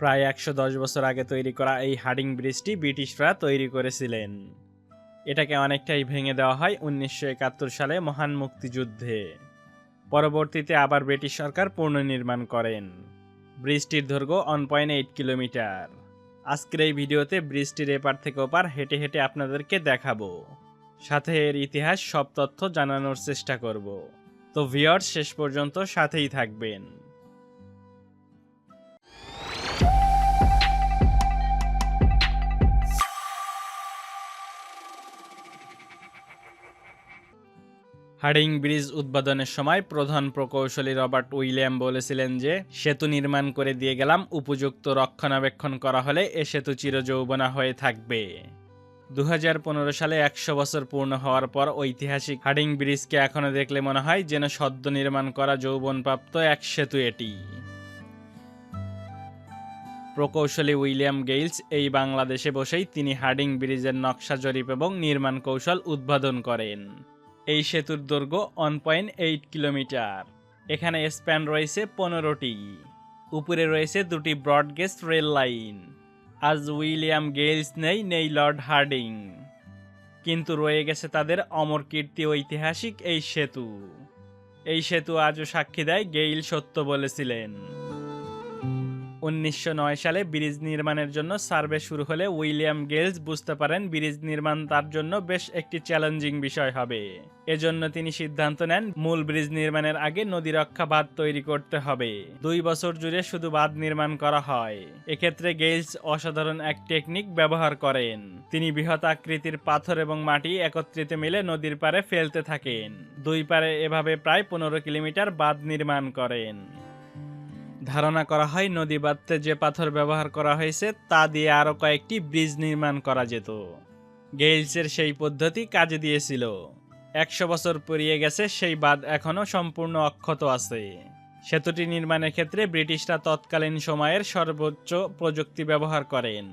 প্রায় একশো দশ বছর আগে তৈরি করা এই হার্ডিং ব্রিজটি ব্রিটিশরা তৈরি করেছিলেন। এটাকে অনেকটাই ভেঙে দেওয়া হয় উনিশশো একাত্তর সালে মহান মুক্তিযুদ্ধে। পরবর্তীতে আবার ব্রিটিশ সরকার পুনর্নির্মাণ করেন। ব্রিজটির দৈর্ঘ্য ওয়ান পয়েন্ট এইট কিলোমিটার। আজকের এই ভিডিওতে ব্রিজটির এপার থেকে ওপার হেঁটে হেঁটে আপনাদেরকে দেখাবো। সাথে এর ইতিহাস, সব তথ্য জানানোর চেষ্টা করব। তো ভিওর শেষ পর্যন্ত সাথেই থাকবেন। হার্ডিং ব্রিজ উদ্বোধনের সময় প্রধান প্রকৌশলী রবার্ট উইলিয়াম বলেছিলেন যে, সেতু নির্মাণ করে দিয়ে গেলাম, উপযুক্ত রক্ষণাবেক্ষণ করা হলে এ সেতু চিরযৌবনা হয়ে থাকবে। দু হাজার পনেরো সালে একশো বছর পূর্ণ হওয়ার পর ঐতিহাসিক হার্ডিং ব্রিজকে এখনও দেখলে মনে হয় যেন সদ্য নির্মাণ করা যৌবনপ্রাপ্ত এক সেতু এটি। প্রকৌশলী উইলিয়াম গেইলস এই বাংলাদেশে বসেই তিনি হার্ডিং ব্রিজের নকশা জরিপ এবং নির্মাণ কৌশল উদ্বোধন করেন। এই সেতুর দৈর্ঘ্য ওয়ান পয়েন্ট এইট কিলোমিটার এখানে স্প্যান রয়েছে পনেরোটি। উপরে রয়েছে দুটি ব্রডগেজ রেল লাইন। আজ উইলিয়াম গেইলস নেই নেই লর্ড হার্ডিং। কিন্তু রয়ে গেছে তাদের অমর কীর্তি ঐতিহাসিক এই সেতু। এই সেতু আজও সাক্ষী দেয় গেইল সত্য বলেছিলেন। উনিশশো নয় সালে ব্রিজ নির্মাণের জন্য সার্ভে শুরু হলে উইলিয়াম গেলস বুঝতে পারেন ব্রিজ নির্মাণ তার জন্য বেশ একটি চ্যালেঞ্জিং বিষয় হবে। এজন্য তিনি সিদ্ধান্ত নেন, মূল ব্রিজ নির্মাণের আগে নদী রক্ষা বাঁধ তৈরি করতে হবে। দুই বছর জুড়ে শুধু বাঁধ নির্মাণ করা হয়। এক্ষেত্রে গেলস অসাধারণ এক টেকনিক ব্যবহার করেন। তিনি বৃহৎ আকৃতির পাথর এবং মাটি একত্রিত মিলে নদীর পারে ফেলতে থাকেন। দুই পারে এভাবে প্রায় পনেরো কিলোমিটার বাঁধ নির্মাণ করেন। ধারণা করা হয়, নদী বাঁধতে যে পাথর ব্যবহার করা হয়েছে, তা দিয়ে আরও কয়েকটি ব্রিজ নির্মাণ করা যেত। গেইলসের সেই পদ্ধতি কাজে দিয়েছিল। একশো বছর পেরিয়ে গেছে, সেই বাঁধ এখনও সম্পূর্ণ অক্ষত আছে। সেতুটি নির্মাণের ক্ষেত্রে ব্রিটিশরা তৎকালীন সময়ের সর্বোচ্চ প্রযুক্তি ব্যবহার করেন।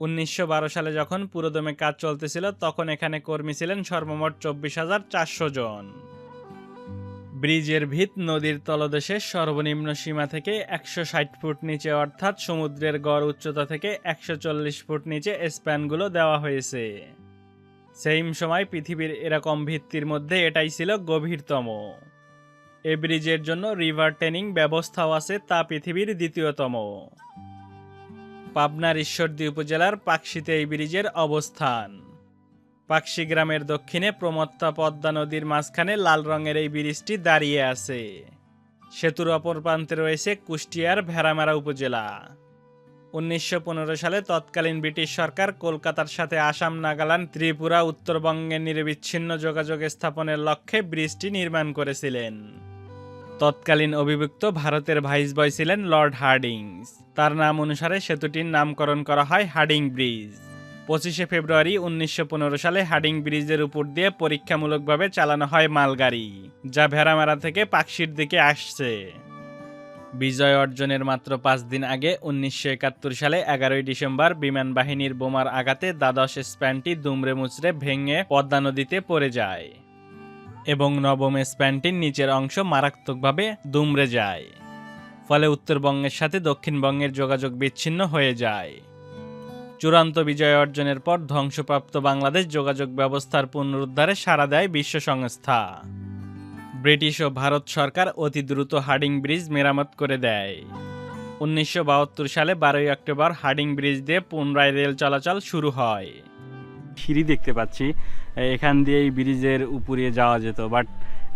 উনিশশো বারো সালে যখন পুরোদমে কাজ চলতেছিল, তখন এখানে কর্মী ছিলেন সর্বমোট চব্বিশ হাজার চারশো জন। ব্রিজের ভিত নদীর তলদেশে সর্বনিম্ন সীমা থেকে একশো ষাট ফুট নিচে, অর্থাৎ সমুদ্রের গড় উচ্চতা থেকে একশো চল্লিশ ফুট নিচে স্প্যানগুলো দেওয়া হয়েছে। সেইম সময় পৃথিবীর এরকম ভিত্তির মধ্যে এটাই ছিল গভীরতম। এ ব্রিজের জন্য রিভার টেনিং ব্যবস্থাও আছে, তা পৃথিবীর দ্বিতীয়তম। পাবনার ঈশ্বরদী উপজেলার পাকশিতে এই ব্রিজের অবস্থান। পাকশি গ্রামের দক্ষিণে প্রমত্তা পদ্মা নদীর মাঝখানে লাল রঙের এই ব্রিজটি দাঁড়িয়ে আছে। সেতুর অপর প্রান্তে রয়েছে কুষ্টিয়ার ভেড়ামারা উপজেলা। উনিশশো পনেরো সালে তৎকালীন ব্রিটিশ সরকার কলকাতার সাথে আসাম, নাগাল্যান্ড, ত্রিপুরা উত্তরবঙ্গে নিরবিচ্ছিন্ন যোগাযোগ স্থাপনের লক্ষ্যে ব্রিজটি নির্মাণ করেছিলেন। তৎকালীন অভিযুক্ত ভারতের ভাইসবয় ছিলেন লর্ড হার্ডিংস। তার নাম অনুসারে সেতুটির নামকরণ করা হয় হার্ডিং ব্রিজ। পঁচিশে ফেব্রুয়ারি উনিশশো পনেরো সালে হার্ডিং ব্রিজের উপর দিয়ে পরীক্ষামূলকভাবে চালানো হয় মালগাড়ি, যা ভেড়ামারা থেকে পাকশির দিকে আসছে। বিজয় অর্জনের মাত্র পাঁচ দিন আগে উনিশশো একাত্তর সালে এগারোই ডিসেম্বর বিমান বাহিনীর বোমার আঘাতে দ্বাদশ স্প্যানটি দুমড়ে মুচড়ে ভেঙে পদ্মা নদীতে পড়ে যায় এবং নবম স্প্যানটির নিচের অংশ মারাত্মকভাবে দুমড়ে যায়, ফলে উত্তরবঙ্গের সাথে দক্ষিণবঙ্গের যোগাযোগ বিচ্ছিন্ন হয়ে যায়। চূড়ান্ত বিজয় অর্জনের পর ধ্বংসপ্রাপ্ত বাংলাদেশ যোগাযোগ ব্যবস্থার পুনরুদ্ধারে সাড়া দেয় বিশ্ব সংস্থা। ব্রিটিশ ও ভারত সরকার অতি দ্রুত হার্ডিং ব্রিজ মেরামত করে দেয়। উনিশশো বাহাত্তর সালে বারোই অক্টোবর হার্ডিং ব্রিজ দিয়ে পুনরায় রেল চলাচল শুরু হয়। সিঁড়ি দেখতে পাচ্ছি। এখান দিয়ে এই ব্রিজের উপরে যাওয়া যেত, বাট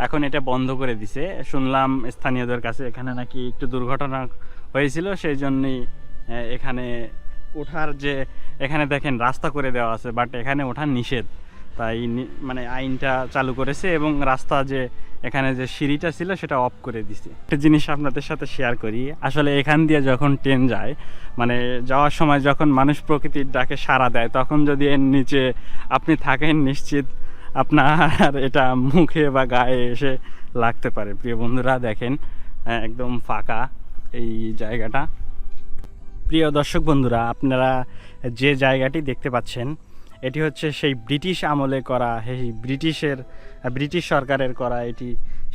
এখন এটা বন্ধ করে দিছে। শুনলাম স্থানীয়দের কাছে এখানে নাকি একটু দুর্ঘটনা হয়েছিল, সেই জন্যই এখানে ওঠার যে, এখানে দেখেন রাস্তা করে দেওয়া আছে বাট এখানে ওঠার নিষেধ। তাই মানে আইনটা চালু করেছে এবং রাস্তা যে, এখানে যে সিঁড়িটা ছিল সেটা অফ করে দিছে। একটা জিনিস আপনাদের সাথে শেয়ার করি। আসলে এখান দিয়ে যখন ট্রেন যায় মানে যাওয়ার সময় যখন মানুষ প্রকৃতির ডাকে সাড়া দেয়, তখন যদি এর নিচে আপনি থাকেন, নিশ্চিত আপনার এটা মুখে বা গায়ে এসে লাগতে পারে। প্রিয় বন্ধুরা দেখেন একদম ফাঁকা এই জায়গাটা। প্রিয় দর্শক বন্ধুরা, আপনারা যে জায়গাটি দেখতে পাচ্ছেন, এটি হচ্ছে সেই ব্রিটিশ আমলে করা সেই ব্রিটিশের, ব্রিটিশ সরকারের করা এটি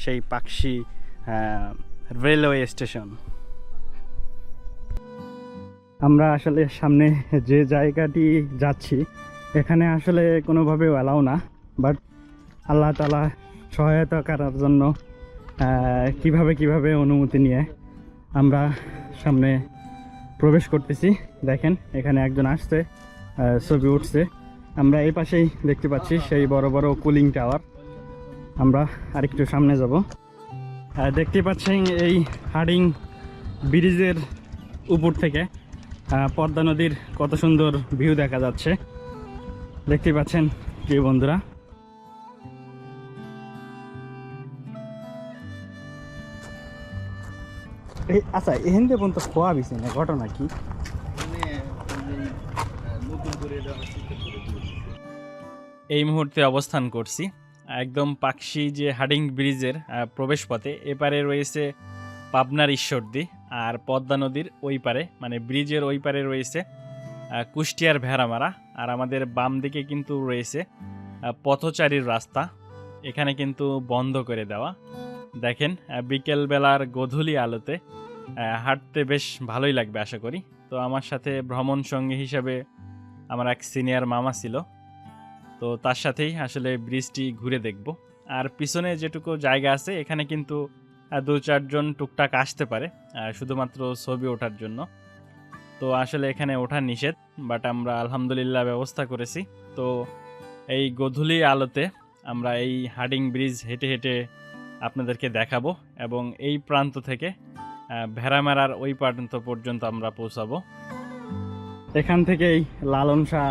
সেই পাকশি রেলওয়ে স্টেশন আমরা আসলে সামনে যে জায়গাটি যাচ্ছি, এখানে আসলে কোনোভাবে অ্যালাউ না বাট আল্লাহ তালা সহায়তা করার জন্য কীভাবে কীভাবে অনুমতি নিয়ে আমরা সামনে প্রবেশ করতেছি। দেখেন, এখানে একজন আসছে ছবি উঠছে। আমরা এই পাশেই দেখতে পাচ্ছি সেই বড় বড় কুলিং টাওয়ার। আমরা আরেকটু সামনে যাব। দেখতে পাচ্ছেন এই হাডিং ব্রিজের উপর থেকে পদ্মা নদীর কত সুন্দর ভিউ দেখা যাচ্ছে। দেখতে পাচ্ছেন, প্রিয় বন্ধুরা আচ্ছা এখান থেকে পর্যন্ত খোয়া বিছে না? ঘটনা কি? এই মুহূর্তে অবস্থান করছি। একদম পাকশি যে হাডিং ব্রিজের আহ, প্রবেশপথে এপারে রয়েছে পাবনার ঈশ্বরদী আর পদ্মা নদীর ওই পারে মানে ব্রিজের ওই পারে রয়েছে কুষ্টিয়ার ভেড়ামারা আর আমাদের বাম দিকে কিন্তু রয়েছে পথচারীর রাস্তা। এখানে কিন্তু বন্ধ করে দেওয়া। দেখেন বিকেলবেলার গধূলি আলোতে হাঁটতে বেশ ভালোই লাগবে, আশা করি। তো আমার সাথে ভ্রমণ সঙ্গী হিসাবে আমার এক সিনিয়র মামা ছিল। তো তার সাথেই আসলে ব্রিজটি ঘুরে দেখব। আর পিছনে যেটুকু জায়গা আছে, এখানে কিন্তু দু চারজন টুকটাক আসতে পারে শুধুমাত্র ছবি ওঠার জন্য। তো আসলে এখানে ওঠা নিষেধ, বাট আমরা আলহামদুলিল্লাহ ব্যবস্থা করেছি। তো এই গধূলি আলোতে আমরা এই হাডিং ব্রিজ হেঁটে হেঁটে আপনাদেরকে দেখাবো এবং এই প্রান্ত থেকে আহ, ভেড়ামেরার ওই প্রান্ত পর্যন্ত আমরা পৌঁছাবো। এখান থেকেই লালন শাহ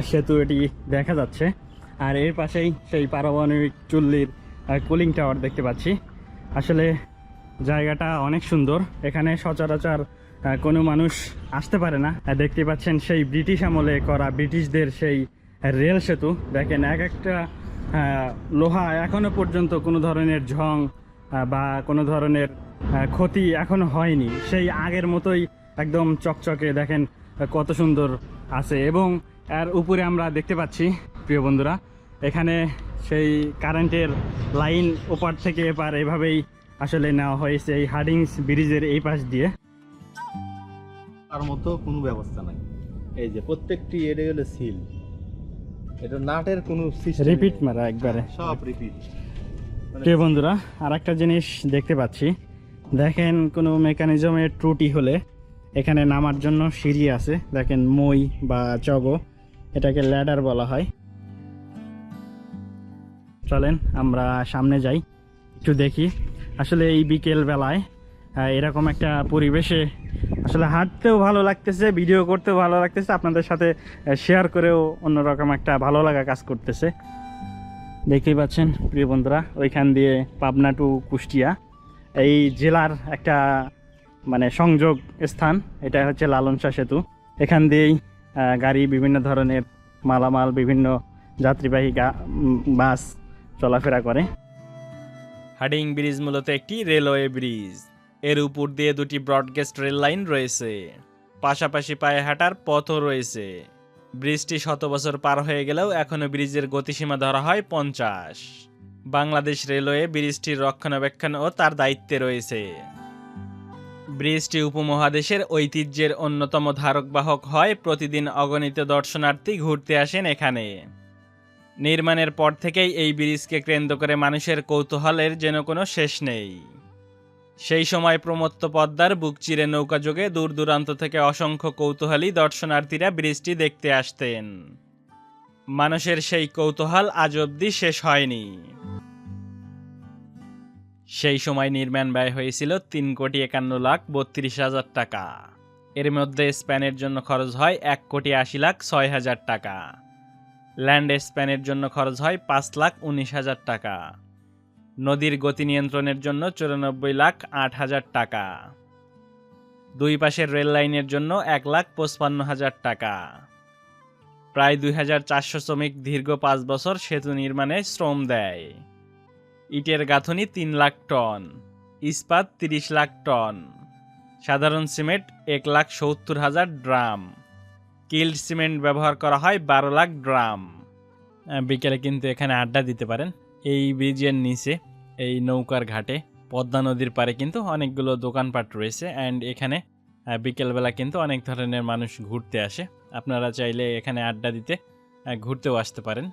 সেতু এটি দেখা যাচ্ছে। আর এর পাশেই সেই পারমাণবিক চুল্লির কুলিং টাওয়ার দেখতে পাচ্ছি। আসলে জায়গাটা অনেক সুন্দর। এখানে সচরাচর কোনো মানুষ আসতে পারে না। দেখতে পাচ্ছেন সেই ব্রিটিশ আমলে করা ব্রিটিশদের সেই রেল সেতু। দেখেন এক একটা লোহা এখনও পর্যন্ত কোনো ধরনের ঝং বা কোনো ধরনের ক্ষতি এখনও হয়নি। সেই আগের মতোই একদম চকচকে দেখেন কত সুন্দর আছে এবং এর উপরে আমরা দেখতে পাচ্ছি, প্রিয় বন্ধুরা, এখানে সেই কারেন্টের লাইন ওপার থেকে এপার এভাবেই আসলে নেওয়া হয়েছে এই হার্ডিংস ব্রিজের এই পাশ দিয়ে। তার মতো কোনো ব্যবস্থা নাই। এই যে প্রত্যেকটি এটা হলো সিল। এটা নাটের কোনো রিপিট মারা একবারে। সব রিপিট প্রিয় বন্ধুরা আর একটা জিনিস দেখতে পাচ্ছি। দেখেন কোনো মেকানিজমের ত্রুটি হলে এখানে নামার জন্য সিঁড়ি আছে। দেখেন মই বা চগো এটাকে ল্যাডার বলা হয়। চলেন আমরা সামনে যাই একটু দেখি। আসলে এই বিকেল বেলায় এরকম একটা পরিবেশে আসলে হাঁটতেও ভালো লাগতেছে, ভিডিও করতেও ভালো লাগতেছে, আপনাদের সাথে শেয়ার করেও অন্যরকম একটা ভালো লাগা কাজ করতেছে। দেখতেই পাচ্ছেন, প্রিয় বন্ধুরা, ওইখান দিয়ে পাবনা টু কুষ্টিয়া, এই জেলার একটা মানে সংযোগ স্থান, এটা হচ্ছে লালনশা সেতু। এখান দিয়েই গাড়ি বিভিন্ন ধরনের মালামাল, বিভিন্ন যাত্রীবাহী বাস চলাফেরা করে। হাডিং ব্রিজ মূলত একটি রেলওয়ে ব্রিজ। এর উপর দিয়ে দুটি ব্রডগেস্ট রেল লাইন রয়েছে। পাশাপাশি পায়ে হাঁটার পথও রয়েছে। ব্রিজটি শত বছর পার হয়ে গেলেও এখনও ব্রিজের গতিসীমা ধরা হয় পঞ্চাশ। বাংলাদেশ রেলওয়ে ব্রিজটির রক্ষণাবেক্ষণ ও তার দায়িত্বে রয়েছে। ব্রিজটি উপমহাদেশের ঐতিহ্যের অন্যতম ধারক বাহক হয় প্রতিদিন অগণিত দর্শনার্থী ঘুরতে আসেন এখানে। নির্মাণের পর থেকেই এই ব্রিজকে কেন্দ্র করে মানুষের কৌতূহলের যেন কোনো শেষ নেই। সেই সময় প্রমত্ত পদ্মার বুক চিরে নৌকাযোগে দূর দূরান্ত থেকে অসংখ্য কৌতূহলী দর্শনার্থীরা ব্রিজটি দেখতে আসতেন। মানুষের সেই কৌতূহল আজ অবধি শেষ হয়নি। সেই সময় নির্মাণ ব্যয় হয়েছিল তিন কোটি একান্ন লাখ বত্রিশ হাজার টাকা। এর মধ্যে স্প্যানের জন্য খরচ হয় এক কোটি আশি লাখ ছয় হাজার টাকা। ল্যান্ড স্প্যানের জন্য খরচ হয় পাঁচ লাখ উনিশ হাজার টাকা। নদীর গতি নিয়ন্ত্রণের জন্য চুরানব্বই লাখ আট হাজার টাকা। দুই পাশের রেল লাইনের জন্য এক লাখ পঁচপান্ন হাজার টাকা। প্রায় দুই হাজার চারশো শ্রমিক দীর্ঘ পাঁচ বছর সেতু নির্মাণে শ্রম দেয়। ইটের গাঁথনি তিন লাখ টন, ইস্পাত তিরিশ লাখ টন, সাধারণ সিমেন্ট এক লাখ সত্তর হাজার ড্রাম, কিল্ড সিমেন্ট ব্যবহার করা হয় বারো লাখ ড্রাম। বিকেলে কিন্তু এখানে আড্ডা দিতে পারেন। এই ব্রিজের নিচে এই নৌকার ঘাটে, পদ্মা নদীর পারে কিন্তু অনেকগুলো দোকানপাট রয়েছে অ্যান্ড এখানে বিকেলবেলা কিন্তু অনেক ধরনের মানুষ ঘুরতে আসে। আপনারা চাইলে এখানে আড্ডা দিতে ঘুরতেও আসতে পারেন।